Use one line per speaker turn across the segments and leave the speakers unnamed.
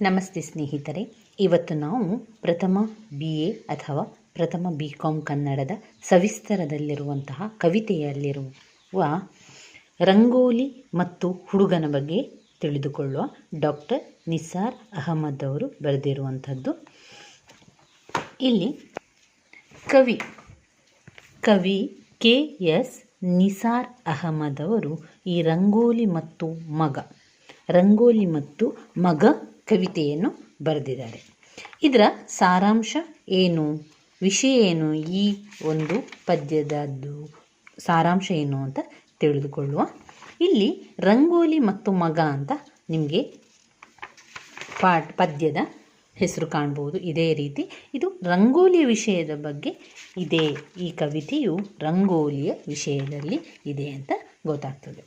ನಮಸ್ತೆ ಸ್ನೇಹಿತರೆ. ಇವತ್ತು ನಾವು ಪ್ರಥಮ ಬಿ ಎ ಅಥವಾ ಪ್ರಥಮ ಬಿ ಕಾಮ್ ಕನ್ನಡದ ಸವಿಸ್ತರದಲ್ಲಿರುವಂತಹ ಕವಿತೆಯಲ್ಲಿರುವ ರಂಗೋಲಿ ಮತ್ತು ಹುಡುಗನ ಬಗ್ಗೆ ತಿಳಿದುಕೊಳ್ಳುವ ಡಾಕ್ಟರ್ ನಿಸಾರ್ ಅಹಮದ್ ಅವರು ಬರೆದಿರುವಂಥದ್ದು. ಇಲ್ಲಿ ಕವಿ ಕವಿ ಕೆ ಎಸ್ ನಿಸಾರ್ ಅಹಮದ್ ಅವರು ಈ ರಂಗೋಲಿ ಮತ್ತು ಮಗ, ರಂಗೋಲಿ ಮತ್ತು ಮಗ ಕವಿತೆಯನ್ನು ಬರೆದಿದ್ದಾರೆ. ಇದರ ಸಾರಾಂಶ ಏನು? ವಿಷಯ ಏನು ಈ ಒಂದು ಪದ್ಯದದ್ದು? ಸಾರಾಂಶ ಏನು ಅಂತ ತಿಳಿದುಕೊಳ್ಳುವ. ಇಲ್ಲಿ ರಂಗೋಲಿ ಮತ್ತು ಮಗ ಅಂತ ನಿಮಗೆ ಪಾಠ, ಪದ್ಯದ ಹೆಸರು ಕಾಣ್ಬೋದು. ಇದೇ ರೀತಿ ಇದು ರಂಗೋಲಿಯ ವಿಷಯದ ಬಗ್ಗೆ ಇದೆ. ಈ ಕವಿತೆಯು ರಂಗೋಲಿಯ ವಿಷಯದಲ್ಲಿ ಇದೆ ಅಂತ ಗೊತ್ತಾಗ್ತದೆ.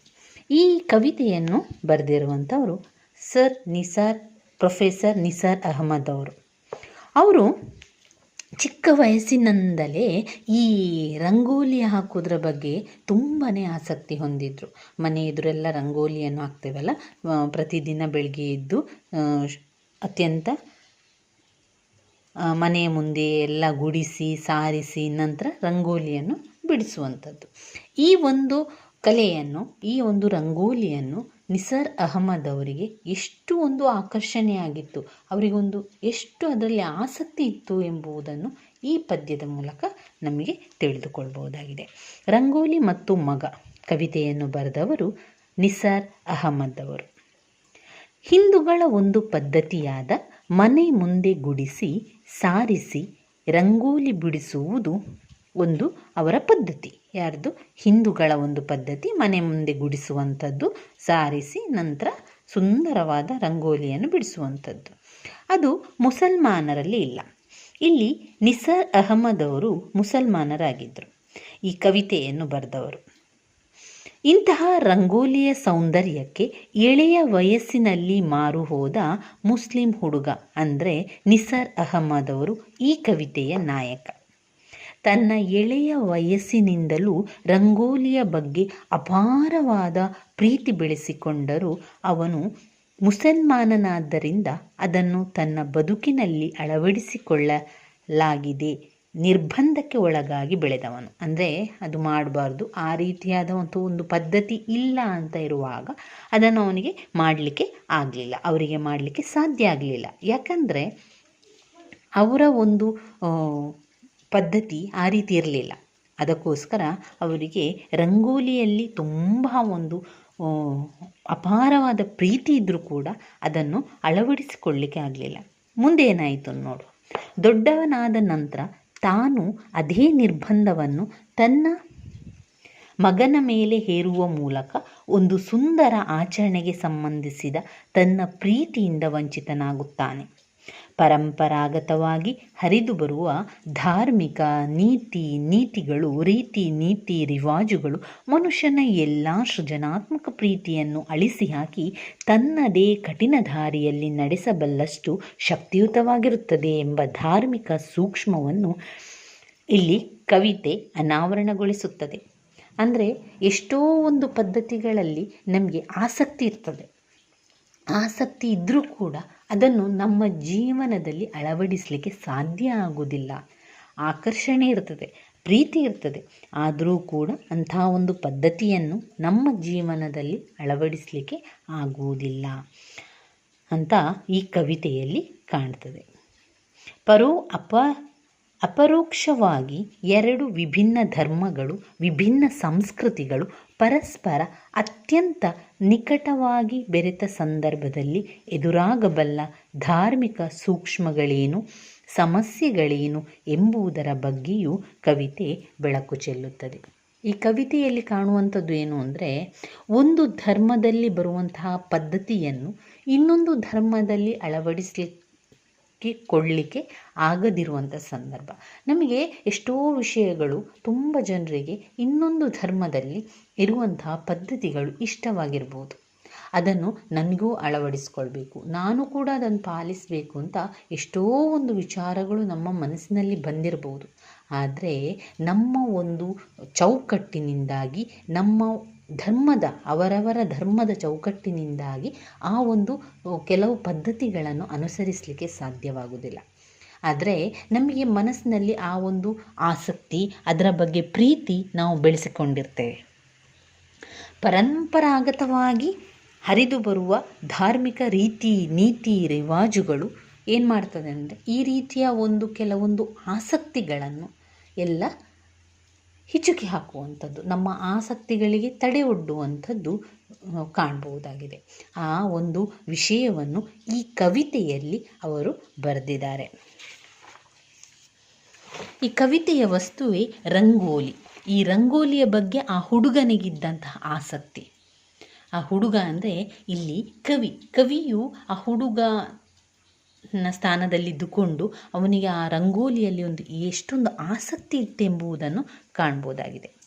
ಈ ಕವಿತೆಯನ್ನು ಬರೆದಿರುವಂಥವರು ಸರ್ ನಿಸಾರ್ ಪ್ರೊಫೆಸರ್ ನಿಸಾರ್ ಅಹಮದ್ ಅವರು. ಅವರು ಚಿಕ್ಕ ವಯಸ್ಸಿನಿಂದಲೇ ಈ ರಂಗೋಲಿ ಹಾಕೋದ್ರ ಬಗ್ಗೆ ತುಂಬಾ ಆಸಕ್ತಿ ಹೊಂದಿದ್ರು. ಮನೆ ಎದುರೆಲ್ಲ ರಂಗೋಲಿಯನ್ನು ಹಾಕ್ತೇವಲ್ಲ? ಪ್ರತಿದಿನ ಬೆಳಗ್ಗೆ ಎದ್ದು ಅತ್ಯಂತ ಮನೆಯ ಮುಂದೆ ಎಲ್ಲ ಗುಡಿಸಿ, ಸಾರಿಸಿ, ನಂತರ ರಂಗೋಲಿಯನ್ನು ಬಿಡಿಸುವಂಥದ್ದು. ಈ ಒಂದು ಕಲೆಯನ್ನು, ಈ ಒಂದು ರಂಗೋಲಿಯನ್ನು ನಿಸರ್ ಅಹಮದ್ ಅವರಿಗೆ ಎಷ್ಟು ಒಂದು ಆಕರ್ಷಣೆಯಾಗಿತ್ತು ಅವರಿಗೊಂದು ಎಷ್ಟು ಅದರಲ್ಲಿ ಆಸಕ್ತಿ ಇತ್ತು ಎಂಬುದನ್ನು ಈ ಪದ್ಯದ ಮೂಲಕ ನಮಗೆ ತಿಳಿದುಕೊಳ್ಬಹುದಾಗಿದೆ. ರಂಗೋಲಿ ಮತ್ತು ಮಗ ಕವಿತೆಯನ್ನು ಬರೆದವರು ನಿಸಾರ್ ಅಹಮದ್ ಅವರು. ಹಿಂದೂಗಳ ಒಂದು ಪದ್ಧತಿಯಾದ ಮನೆ ಮುಂದೆ ಗುಡಿಸಿ, ಸಾರಿಸಿ, ರಂಗೋಲಿ ಬಿಡಿಸುವುದು ಒಂದು ಅವರ ಪದ್ಧತಿ. ಯಾರ್ದು? ಹಿಂದೂಗಳ ಒಂದು ಪದ್ಧತಿ, ಮನೆ ಮುಂದೆ ಗುಡಿಸುವಂಥದ್ದು, ಸಾರಿಸಿ ನಂತರ ಸುಂದರವಾದ ರಂಗೋಲಿಯನ್ನು ಬಿಡಿಸುವಂಥದ್ದು. ಅದು ಮುಸಲ್ಮಾನರಲ್ಲಿ ಇಲ್ಲ. ಇಲ್ಲಿ ನಿಸಾರ್ ಅಹಮದ್ ಅವರು ಮುಸಲ್ಮಾನರಾಗಿದ್ದರು. ಈ ಕವಿತೆಯನ್ನು ಬರೆದವರು. ಇಂತಹ ರಂಗೋಲಿಯ ಸೌಂದರ್ಯಕ್ಕೆ ಎಳೆಯ ವಯಸ್ಸಿನಲ್ಲಿ ಮಾರು ಹೋದ ಮುಸ್ಲಿಂ ಹುಡುಗ ಅಂದರೆ ನಿಸಾರ್ ಅಹಮದ್ ಅವರು ಈ ಕವಿತೆಯ ನಾಯಕ. ತನ್ನ ಎಳೆಯ ವಯಸ್ಸಿನಿಂದಲೂ ರಂಗೋಲಿಯ ಬಗ್ಗೆ ಅಪಾರವಾದ ಪ್ರೀತಿ ಬೆಳೆಸಿಕೊಂಡರೂ ಅವನು ಮುಸಲ್ಮಾನನಾದ್ದರಿಂದ ಅದನ್ನು ತನ್ನ ಬದುಕಿನಲ್ಲಿ ಅಳವಡಿಸಿಕೊಳ್ಳಲಾಗಿದೆ, ನಿರ್ಬಂಧಕ್ಕೆ ಒಳಗಾಗಿ ಬೆಳೆದವನು. ಅಂದರೆ ಅದು ಮಾಡಬಾರ್ದು, ಆ ರೀತಿಯಾದ ಒಂದು ಒಂದು ಪದ್ಧತಿ ಇಲ್ಲ ಅಂತ ಇರುವಾಗ ಅದನ್ನು ಅವನಿಗೆ ಮಾಡಲಿಕ್ಕೆ ಆಗಲಿಲ್ಲ, ಅವರಿಗೆ ಮಾಡಲಿಕ್ಕೆ ಸಾಧ್ಯ ಆಗಲಿಲ್ಲ. ಯಾಕಂದರೆ ಅವರ ಒಂದು ಪದ್ಧತಿ ಆ ರೀತಿ ಇರಲಿಲ್ಲ. ಅದಕ್ಕೋಸ್ಕರ ಅವರಿಗೆ ರಂಗೋಲಿಯಲ್ಲಿ ತುಂಬ ಒಂದು ಅಪಾರವಾದ ಪ್ರೀತಿ ಇದ್ದರೂ ಕೂಡ ಅದನ್ನು ಅಳವಡಿಸಿಕೊಳ್ಳಿಕ್ಕೆ ಆಗಲಿಲ್ಲ. ಮುಂದೆ ಏನಾಯಿತು ನೋಡು. ದೊಡ್ಡವನಾದ ನಂತರ ತಾನು ಅದೇ ನಿರ್ಬಂಧವನ್ನು ತನ್ನ ಮಗನ ಮೇಲೆ ಹೇರುವ ಮೂಲಕ ಒಂದು ಸುಂದರ ಆಚರಣೆಗೆ ಸಂಬಂಧಿಸಿದ ತನ್ನ ಪ್ರೀತಿಯಿಂದ ವಂಚಿತನಾಗುತ್ತಾನೆ. ಪರಂಪರಾಗತವಾಗಿ ಹರಿದು ಬರುವ ಧಾರ್ಮಿಕ ನೀತಿ ನೀತಿಗಳು, ರೀತಿ ನೀತಿ ರಿವಾಜುಗಳು ಮನುಷ್ಯನ ಎಲ್ಲ ಸೃಜನಾತ್ಮಕ ಪ್ರೀತಿಯನ್ನು ಅಳಿಸಿ ಹಾಕಿ ತನ್ನದೇ ಕಠಿಣ ದಾರಿಯಲ್ಲಿ ನಡೆಸಬಲ್ಲಷ್ಟು ಶಕ್ತಿಯುತವಾಗಿರುತ್ತದೆ ಎಂಬ ಧಾರ್ಮಿಕ ಸೂಕ್ಷ್ಮವನ್ನು ಇಲ್ಲಿ ಕವಿತೆ ಅನಾವರಣಗೊಳಿಸುತ್ತದೆ. ಅಂದರೆ ಎಷ್ಟೋ ಒಂದು ಪದ್ಧತಿಗಳಲ್ಲಿ ನಮಗೆ ಆಸಕ್ತಿ ಇರ್ತದೆ. ಆಸಕ್ತಿ ಇದ್ದರೂ ಕೂಡ ಅದನ್ನು ನಮ್ಮ ಜೀವನದಲ್ಲಿ ಅಳವಡಿಸಲಿಕ್ಕೆ ಸಾಧ್ಯ ಆಗುವುದಿಲ್ಲ. ಆಕರ್ಷಣೆ ಇರ್ತದೆ, ಪ್ರೀತಿ ಇರ್ತದೆ. ಆದರೂ ಕೂಡ ಅಂಥ ಒಂದು ಪದ್ಧತಿಯನ್ನು ನಮ್ಮ ಜೀವನದಲ್ಲಿ ಅಳವಡಿಸಲಿಕ್ಕೆ ಆಗುವುದಿಲ್ಲ ಅಂತ ಈ ಕವಿತೆಯಲ್ಲಿ ಕಾಣ್ತದೆ. ಪರೋ ಅಪ, ಅಪರೋಕ್ಷವಾಗಿ ಎರಡು ವಿಭಿನ್ನ ಧರ್ಮಗಳು, ವಿಭಿನ್ನ ಸಂಸ್ಕೃತಿಗಳು ಪರಸ್ಪರ ಅತ್ಯಂತ ನಿಕಟವಾಗಿ ಬೆರೆತ ಸಂದರ್ಭದಲ್ಲಿ ಎದುರಾಗಬಲ್ಲ ಧಾರ್ಮಿಕ ಸೂಕ್ಷ್ಮಗಳೇನು, ಸಮಸ್ಯೆಗಳೇನು ಎಂಬುದರ ಬಗ್ಗೆಯೂ ಕವಿತೆ ಬೆಳಕು ಚೆಲ್ಲುತ್ತದೆ. ಈ ಕವಿತೆಯಲ್ಲಿ ಕಾಣುವಂಥದ್ದು ಏನು ಅಂದರೆ, ಒಂದು ಧರ್ಮದಲ್ಲಿ ಬರುವಂತಹ ಪದ್ಧತಿಯನ್ನು ಇನ್ನೊಂದು ಧರ್ಮದಲ್ಲಿ ಅಳವಡಿಸಲಿಕ್ಕೆ ಕೊಳ್ಳಿಕ್ಕೆ ಆಗದಿರುವಂಥ ಸಂದರ್ಭ. ನಮಗೆ ಎಷ್ಟೋ ವಿಷಯಗಳು ತುಂಬ ಜನರಿಗೆ ಇನ್ನೊಂದು ಧರ್ಮದಲ್ಲಿ ಇರುವಂತಹ ಪದ್ಧತಿಗಳು ಇಷ್ಟವಾಗಿರ್ಬೋದು. ಅದನ್ನು ನನಗೂ ಅಳವಡಿಸ್ಕೊಳ್ಬೇಕು. ನಾನು ಕೂಡ ಅದನ್ನು ಪಾಲಿಸಬೇಕು ಅಂತ ಎಷ್ಟೋ ಒಂದು ವಿಚಾರಗಳು ನಮ್ಮ ಮನಸ್ಸಿನಲ್ಲಿ ಬಂದಿರಬಹುದು ಆದರೆ ನಮ್ಮ ಒಂದು ಚೌಕಟ್ಟಿನಿಂದಾಗಿ ನಮ್ಮ ಧರ್ಮದ, ಅವರವರ ಧರ್ಮದ ಚೌಕಟ್ಟಿನಿಂದಾಗಿ ಆ ಒಂದು ಕೆಲವು ಪದ್ಧತಿಗಳನ್ನು ಅನುಸರಿಸಲಿಕ್ಕೆ ಸಾಧ್ಯವಾಗುವುದಿಲ್ಲ. ಆದರೆ ನಮಗೆ ಮನಸ್ಸಿನಲ್ಲಿ ಆ ಒಂದು ಆಸಕ್ತಿ, ಅದರ ಬಗ್ಗೆ ಪ್ರೀತಿ ನಾವು ಬೆಳೆಸಿಕೊಂಡಿರ್ತೇವೆ. ಪರಂಪರಾಗತವಾಗಿ ಹರಿದು ಬರುವ ಧಾರ್ಮಿಕ ರೀತಿ, ನೀತಿ, ರಿವಾಜುಗಳು ಏನು ಮಾಡ್ತದೆ ಅಂದರೆ ಈ ರೀತಿಯ ಒಂದು ಕೆಲವೊಂದು ಆಸಕ್ತಿಗಳನ್ನು ಎಲ್ಲ ಹಿಚುಕಿ ಹಾಕುವಂಥದ್ದು, ನಮ್ಮ ಆಸಕ್ತಿಗಳಿಗೆ ತಡೆ ಒಡ್ಡುವಂಥದ್ದು ಕಾಣಬಹುದಾಗಿದೆ. ಆ ಒಂದು ವಿಷಯವನ್ನು ಈ ಕವಿತೆಯಲ್ಲಿ ಅವರು ಬರೆದಿದ್ದಾರೆ. ಈ ಕವಿತೆಯ ವಸ್ತುವೇ ರಂಗೋಲಿ. ಈ ರಂಗೋಲಿಯ ಬಗ್ಗೆ ಆ ಹುಡುಗನಿಗಿದ್ದಂತಹ ಆಸಕ್ತಿ. ಆ ಹುಡುಗ ಅಂದರೆ ಇಲ್ಲಿ ಕವಿ. ಕವಿಯು ಆ ಹುಡುಗನ ಸ್ಥಾನದಲ್ಲಿದ್ದುಕೊಂಡು ಅವನಿಗೆ ಆ ರಂಗೋಲಿಯಲ್ಲಿ ಒಂದು ಎಷ್ಟೊಂದು ಆಸಕ್ತಿ ಇತ್ತೆಂಬುದನ್ನು ಕಾಣ್ಬೋದಾಗಿದೆ.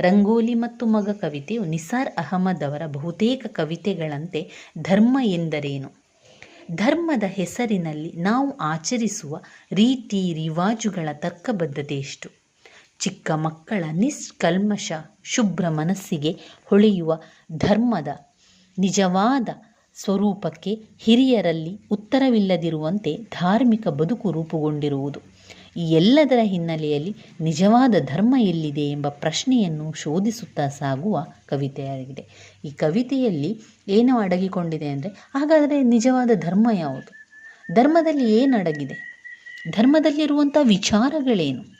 ರಂಗೋಲಿ ಮತ್ತು ಮಗ ಕವಿತೆಯು ನಿಸಾರ್ ಅಹಮದ್ ಅವರ ಬಹುತೇಕ ಕವಿತೆಗಳಂತೆ ಧರ್ಮ ಎಂದರೇನು? ಧರ್ಮದ ಹೆಸರಿನಲ್ಲಿ ನಾವು ಆಚರಿಸುವ ರೀತಿ ರಿವಾಜುಗಳ ತರ್ಕಬದ್ಧತೆ ಎಷ್ಟು? ಚಿಕ್ಕ ಮಕ್ಕಳ ನಿಷ್ಕಲ್ಮಶ ಶುಭ್ರ ಮನಸ್ಸಿಗೆ ಹೊಳೆಯುವ ಧರ್ಮದ ನಿಜವಾದ ಸ್ವರೂಪಕ್ಕೆ ಹಿರಿಯರಲ್ಲಿ ಉತ್ತರವಿಲ್ಲದಿರುವಂತೆ ಧಾರ್ಮಿಕ ಬದುಕು ರೂಪುಗೊಂಡಿರುವುದು. ಈ ಎಲ್ಲದರ ಹಿನ್ನೆಲೆಯಲ್ಲಿ ನಿಜವಾದ ಧರ್ಮ ಎಲ್ಲಿದೆ ಎಂಬ ಪ್ರಶ್ನೆಯನ್ನು ಶೋಧಿಸುತ್ತಾ ಸಾಗುವ ಕವಿತೆಯಾಗಿದೆ. ಈ ಕವಿತೆಯಲ್ಲಿ ಏನು ಅಡಗಿಕೊಂಡಿದೆ ಅಂದರೆ, ಹಾಗಾದರೆ ನಿಜವಾದ ಧರ್ಮ ಯಾವುದು? ಧರ್ಮದಲ್ಲಿ ಏನು ಅಡಗಿದೆ? ಧರ್ಮದಲ್ಲಿರುವಂಥ ವಿಚಾರಗಳೇನು?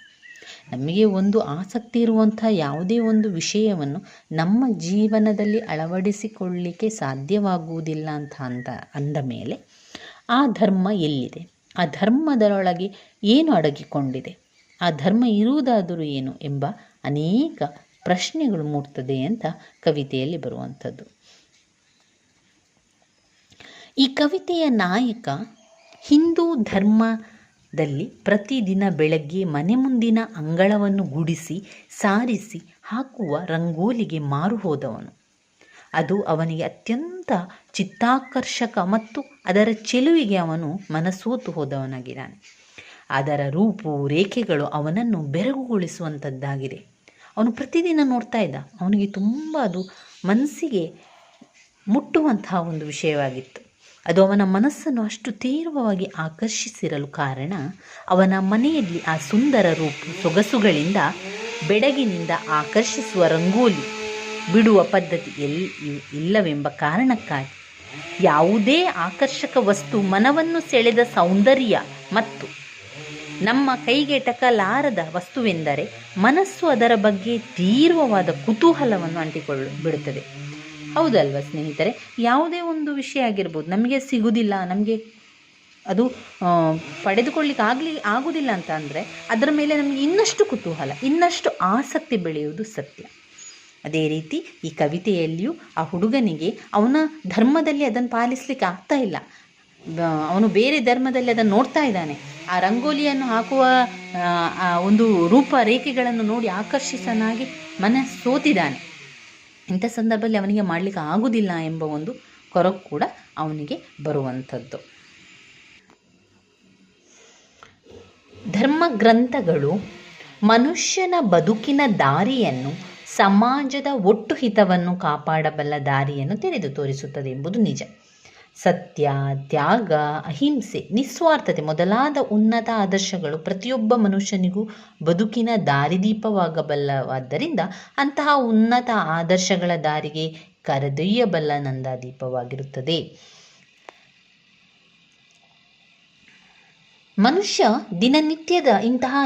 ನಮಗೆ ಒಂದು ಆಸಕ್ತಿ ಇರುವಂಥ ಯಾವುದೇ ಒಂದು ವಿಷಯವನ್ನು ನಮ್ಮ ಜೀವನದಲ್ಲಿ ಅಳವಡಿಸಿಕೊಳ್ಳಲಿಕ್ಕೆ ಸಾಧ್ಯವಾಗುವುದಿಲ್ಲ ಅಂತ ಅಂದ ಅಂದ ಮೇಲೆ ಆ ಧರ್ಮ ಎಲ್ಲಿದೆ? ಆ ಧರ್ಮದರೊಳಗೆ ಏನು ಅಡಗಿಕೊಂಡಿದೆ? ಆ ಧರ್ಮ ಇರುವುದಾದರೂ ಏನು ಎಂಬ ಅನೇಕ ಪ್ರಶ್ನೆಗಳು ಮೂಡ್ತದೆ ಅಂತ ಕವಿತೆಯಲ್ಲಿ ಬರುವಂಥದ್ದು. ಈ ಕವಿತೆಯ ನಾಯಕ ಹಿಂದೂ ಧರ್ಮದಲ್ಲಿ ಪ್ರತಿದಿನ ಬೆಳಗ್ಗೆ ಮನೆ ಮುಂದಿನ ಅಂಗಳವನ್ನು ಗುಡಿಸಿ, ಸಾರಿಸಿ, ಹಾಕುವ ರಂಗೋಲಿಗೆ ಮಾರು ಹೋದವನು. ಅದು ಅವನಿಗೆ ಅತ್ಯಂತ ಚಿತ್ತಾಕರ್ಷಕ ಮತ್ತು ಅದರ ಚೆಲುವಿಗೆ ಅವನು ಮನಸೋತು ಹೋದವನಾಗಿದ್ದಾನೆ. ಅದರ ರೂಪು, ರೇಖೆಗಳು ಅವನನ್ನು ಬೆರಗುಗೊಳಿಸುವಂಥದ್ದಾಗಿದೆ ಅವನು ಪ್ರತಿದಿನ ನೋಡ್ತಾ ಇದ್ದ. ಅವನಿಗೆ ತುಂಬ ಅದು ಮನಸ್ಸಿಗೆ ಮುಟ್ಟುವಂತಹ ಒಂದು ವಿಷಯವಾಗಿತ್ತು. ಅದು ಅವನ ಮನಸ್ಸನ್ನು ಅಷ್ಟು ತೀವ್ರವಾಗಿ ಆಕರ್ಷಿಸಿರಲು ಕಾರಣ ಅವನ ಮನೆಯಲ್ಲಿ ಆ ಸುಂದರ ರೂಪು ಸೊಗಸುಗಳಿಂದ ಬೆಡಗಿನಿಂದ ಆಕರ್ಷಿಸುವ ರಂಗೋಲಿ ಬಿಡುವ ಪದ್ಧತಿ ಎಲ್ ಇಲ್ಲವೆಂಬ ಕಾರಣಕ್ಕಾಗಿ ಯಾವುದೇ ಆಕರ್ಷಕ ವಸ್ತು ಮನವನ್ನು ಸೆಳೆದ ಸೌಂದರ್ಯ ಮತ್ತು ನಮ್ಮ ಕೈಗೆಟಕಲಾರದ ವಸ್ತುವೆಂದರೆ ಮನಸ್ಸು ಅದರ ಬಗ್ಗೆ ತೀವ್ರವಾದ ಕುತೂಹಲವನ್ನು ಅಂಟಿಕೊಳ್ಳ ಬಿಡುತ್ತದೆ. ಹೌದಲ್ವ ಸ್ನೇಹಿತರೆ? ಯಾವುದೇ ಒಂದು ವಿಷಯ ಆಗಿರ್ಬೋದು, ನಮಗೆ ಸಿಗುವುದಿಲ್ಲ ನಮಗೆ ಅದು ಪಡೆದುಕೊಳ್ಳಿಕ್ಕೆ ಆಗಲಿ ಆಗುವುದಿಲ್ಲ ಅಂತ ಅಂದರೆ ಅದರ ಮೇಲೆ ನಮಗೆ ಇನ್ನಷ್ಟು ಕುತೂಹಲ, ಇನ್ನಷ್ಟು ಆಸಕ್ತಿ ಬೆಳೆಯುವುದು ಸತ್ಯ. ಅದೇ ರೀತಿ ಈ ಕವಿತೆಯಲ್ಲಿಯೂ ಆ ಹುಡುಗನಿಗೆ ಅವನ ಧರ್ಮದಲ್ಲಿ ಅದನ್ನು ಪಾಲಿಸಲಿಕ್ಕೆ ಆಗ್ತಾ ಇಲ್ಲ. ಅವನು ಬೇರೆ ಧರ್ಮದಲ್ಲಿ ಅದನ್ನು ನೋಡ್ತಾ ಇದ್ದಾನೆ. ಆ ರಂಗೋಲಿಯನ್ನು ಹಾಕುವ ಒಂದು ರೂಪ ರೇಖೆಗಳನ್ನು ನೋಡಿ ಆಕರ್ಷಿಸನಾಗಿ ಮನ ಸೋತಿದ್ದಾನೆ ಇಂಥ ಸಂದರ್ಭದಲ್ಲಿ ಅವನಿಗೆ ಮಾಡಲಿಕ್ಕೆ ಆಗುವುದಿಲ್ಲ ಎಂಬ ಒಂದು ಕೊರಗು ಕೂಡ ಅವನಿಗೆ ಬರುವಂಥದ್ದು. ಧರ್ಮ ಗ್ರಂಥಗಳು ಮನುಷ್ಯನ ಬದುಕಿನ ದಾರಿಯನ್ನು ಸಮಾಜದ ಒಟ್ಟು ಹಿತವನ್ನು ಕಾಪಾಡಬಲ್ಲ ದಾರಿಯನ್ನು ತೆರೆದು ತೋರಿಸುತ್ತದೆ ಎಂಬುದು ನಿಜ. ಸತ್ಯ, ತ್ಯಾಗ, ಅಹಿಂಸೆ, ನಿಸ್ವಾರ್ಥತೆ ಮೊದಲಾದ ಉನ್ನತ ಆದರ್ಶಗಳು ಪ್ರತಿಯೊಬ್ಬ ಮನುಷ್ಯನಿಗೂ ಬದುಕಿನ ದಾರಿದೀಪವಾಗಬಲ್ಲವಾದ್ದರಿಂದ ಅಂತಹ ಉನ್ನತ ಆದರ್ಶಗಳ ದಾರಿಗೆ ಕರೆದೊಯ್ಯಬಲ್ಲ ನಂದಾದೀಪವಾಗಿರುತ್ತದೆ. ಮನುಷ್ಯ ದಿನನಿತ್ಯದ ಇಂತಹ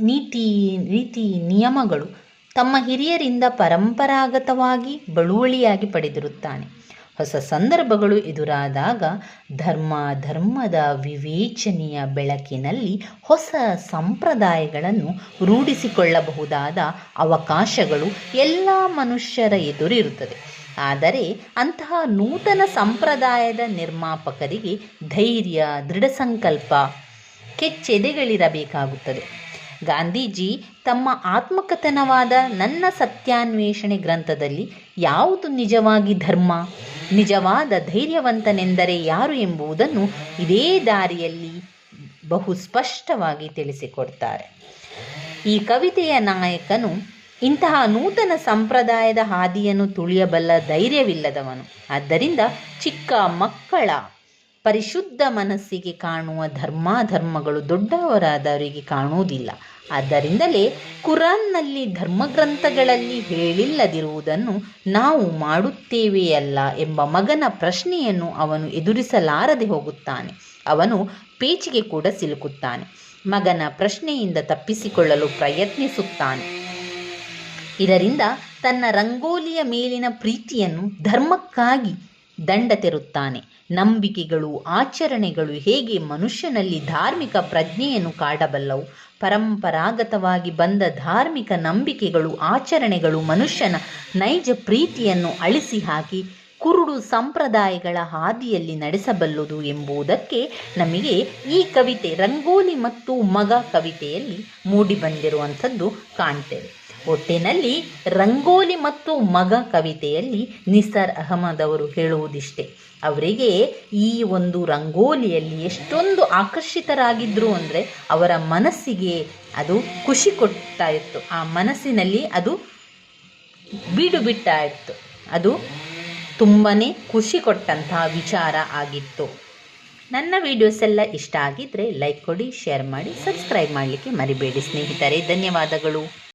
ನೀತಿ, ರೀತಿ, ನಿಯಮಗಳು ತಮ್ಮ ಹಿರಿಯರಿಂದ ಪರಂಪರಾಗತವಾಗಿ ಬಳುವಳಿಯಾಗಿ ಪಡೆದಿರುತ್ತಾನೆ. ಹೊಸ ಸಂದರ್ಭಗಳು ಎದುರಾದಾಗ ಧರ್ಮ ಧರ್ಮದ ವಿವೇಚನೆಯ ಬೆಳಕಿನಲ್ಲಿ ಹೊಸ ಸಂಪ್ರದಾಯಗಳನ್ನು ರೂಢಿಸಿಕೊಳ್ಳಬಹುದಾದ ಅವಕಾಶಗಳು ಎಲ್ಲ ಮನುಷ್ಯರ ಎದುರಿರುತ್ತದೆ. ಆದರೆ ಅಂತಹ ನೂತನ ಸಂಪ್ರದಾಯದ ನಿರ್ಮಾಪಕರಿಗೆ ಧೈರ್ಯ ದೃಢ ಸಂಕಲ್ಪ ಕೆಚ್ಚೆದೆಗಳಿರಬೇಕಾಗುತ್ತದೆ. ಗಾಂಧೀಜಿ ತಮ್ಮ ಆತ್ಮಕಥನವಾದ ನನ್ನ ಸತ್ಯಾನ್ವೇಷಣೆ ಗ್ರಂಥದಲ್ಲಿ ಯಾವುದು ನಿಜವಾಗಿ ಧರ್ಮ? ನಿಜವಾದ ಧೈರ್ಯವಂತನೆಂದರೆ ಯಾರು ಎಂಬುದನ್ನು ಇದೇ ದಾರಿಯಲ್ಲಿ ಬಹು ಸ್ಪಷ್ಟವಾಗಿ ತಿಳಿಸಿಕೊಡ್ತಾರೆ. ಈ ಕವಿತೆಯ ನಾಯಕನು ಇಂತಹ ನೂತನ ಸಂಪ್ರದಾಯದ ಹಾದಿಯನ್ನು ತುಳಿಯಬಲ್ಲ ಧೈರ್ಯವಿಲ್ಲದವನು. ಆದ್ದರಿಂದ ಚಿಕ್ಕ ಮಕ್ಕಳ ಪರಿಶುದ್ಧ ಮನಸ್ಸಿಗೆ ಕಾಣುವ ಧರ್ಮಾಧರ್ಮಗಳು ದೊಡ್ಡವರಾದವರಿಗೆ ಕಾಣುವುದಿಲ್ಲ. ಆದ್ದರಿಂದಲೇ ಕುರಾನ್ನಲ್ಲಿ ಧರ್ಮಗ್ರಂಥಗಳಲ್ಲಿ ಹೇಳಿಲ್ಲದಿರುವುದನ್ನು ನಾವು ಮಾಡುತ್ತೇವೆಯಲ್ಲ ಎಂಬ ಮಗನ ಪ್ರಶ್ನೆಯನ್ನು ಅವನು ಎದುರಿಸಲಾರದೆ ಹೋಗುತ್ತಾನೆ. ಅವನು ಪೇಚಿಗೆ ಕೂಡ ಸಿಲುಕುತ್ತಾನೆ. ಮಗನ ಪ್ರಶ್ನೆಯಿಂದ ತಪ್ಪಿಸಿಕೊಳ್ಳಲು ಪ್ರಯತ್ನಿಸುತ್ತಾನೆ. ಇದರಿಂದ ತನ್ನ ರಂಗೋಲಿಯ ಮೇಲಿನ ಪ್ರೀತಿಯನ್ನು ಧರ್ಮಕ್ಕಾಗಿ ದಂಡ ತೆರುತ್ತಾನೆ. ನಂಬಿಕೆಗಳು, ಆಚರಣೆಗಳು ಹೇಗೆ ಮನುಷ್ಯನಲ್ಲಿ ಧಾರ್ಮಿಕ ಪ್ರಜ್ಞೆಯನ್ನು ಕಾಡಬಲ್ಲವು? ಪರಂಪರಾಗತವಾಗಿ ಬಂದ ಧಾರ್ಮಿಕ ನಂಬಿಕೆಗಳು, ಆಚರಣೆಗಳು ಮನುಷ್ಯನ ನೈಜ ಪ್ರೀತಿಯನ್ನು ಅಳಿಸಿ ಹಾಕಿ ಕುರುಡು ಸಂಪ್ರದಾಯಗಳ ಹಾದಿಯಲ್ಲಿ ನಡೆಸಬಲ್ಲುದು ಎಂಬುದಕ್ಕೆ ನಮಗೆ ಈ ಕವಿತೆ ರಂಗೋಲಿ ಮತ್ತು ಮಗ ಕವಿತೆಯಲ್ಲಿ ಮೂಡಿಬಂದಿರುವಂಥದ್ದು ಕಾಣ್ತೇವೆ. ಒಟ್ಟಿನಲ್ಲಿ ರಂಗೋಲಿ ಮತ್ತು ಮಗ ಕವಿತೆಯಲ್ಲಿ ನಿಸಾರ್ ಅಹಮದ್ ಅವರು ಹೇಳುವುದಿಷ್ಟೇ. ಅವರಿಗೆ ಈ ಒಂದು ರಂಗೋಲಿಯಲ್ಲಿ ಎಷ್ಟೊಂದು ಆಕರ್ಷಿತರಾಗಿದ್ದರು ಅಂದರೆ ಅವರ ಮನಸ್ಸಿಗೆ ಅದು ಖುಷಿ ಕೊಡ್ತಾ ಇತ್ತು. ಆ ಮನಸ್ಸಿನಲ್ಲಿ ಅದು ಬೀಡು ಬಿಡ್ತಾ ಇತ್ತು. ಅದು ತುಂಬಾ ಖುಷಿ ಕೊಟ್ಟಂತಹ ವಿಚಾರ ಆಗಿತ್ತು. ನನ್ನ ವಿಡಿಯೋಸ್ ಎಲ್ಲ ಇಷ್ಟ ಆಗಿದ್ದರೆ ಲೈಕ್ ಕೊಡಿ ಶೇರ್ ಮಾಡಿ ಸಬ್ಸ್ಕ್ರೈಬ್ ಮಾಡಲಿಕ್ಕೆ ಮರಿಬೇಡಿ ಸ್ನೇಹಿತರೆ. ಧನ್ಯವಾದಗಳು.